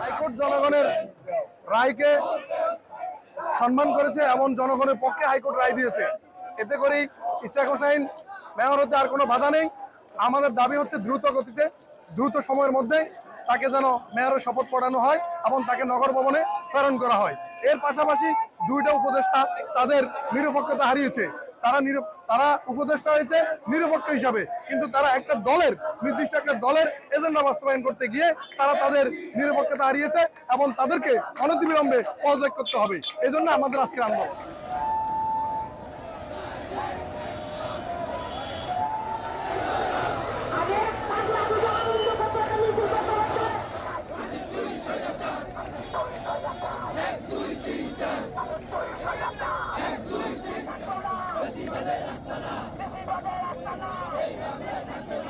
High court জনগণের রায়কে সম্মান করেছে এমন জনগণের পক্ষে হাইকোর্ট রায় দিয়েছে। এতে করেই ইসাক হোসাইন মেয়র হতে আর কোনো বাধা নেই। আমাদের দাবি হচ্ছে দ্রুত গতিতে, দ্রুত সময়ের মধ্যে তাকে যেন মেয়রের শপথ পড়ানো হয় এবং তাকে নগর ভবনে প্রেরণ করা হয়। এর পাশাপাশি দুইটা উপদেষ্টা তাদের নিরপেক্ষতা হারিয়েছে। তারা তারা উপদেষ্টা হয়েছে নিরপেক্ষ হিসাবে। কিন্তু তারা একটা দলের, নির্দিষ্ট একটা দলের এজেন্ডা বাস্তবায়ন করতে গিয়ে তারা তাদের নিরপেক্ষতা হারিয়েছে এবং তাদেরকে অনতিবিলম্বে পদত্যাগ করতে হবে। এই জন্য আমাদের আজকের আন্দোলন। থাকবে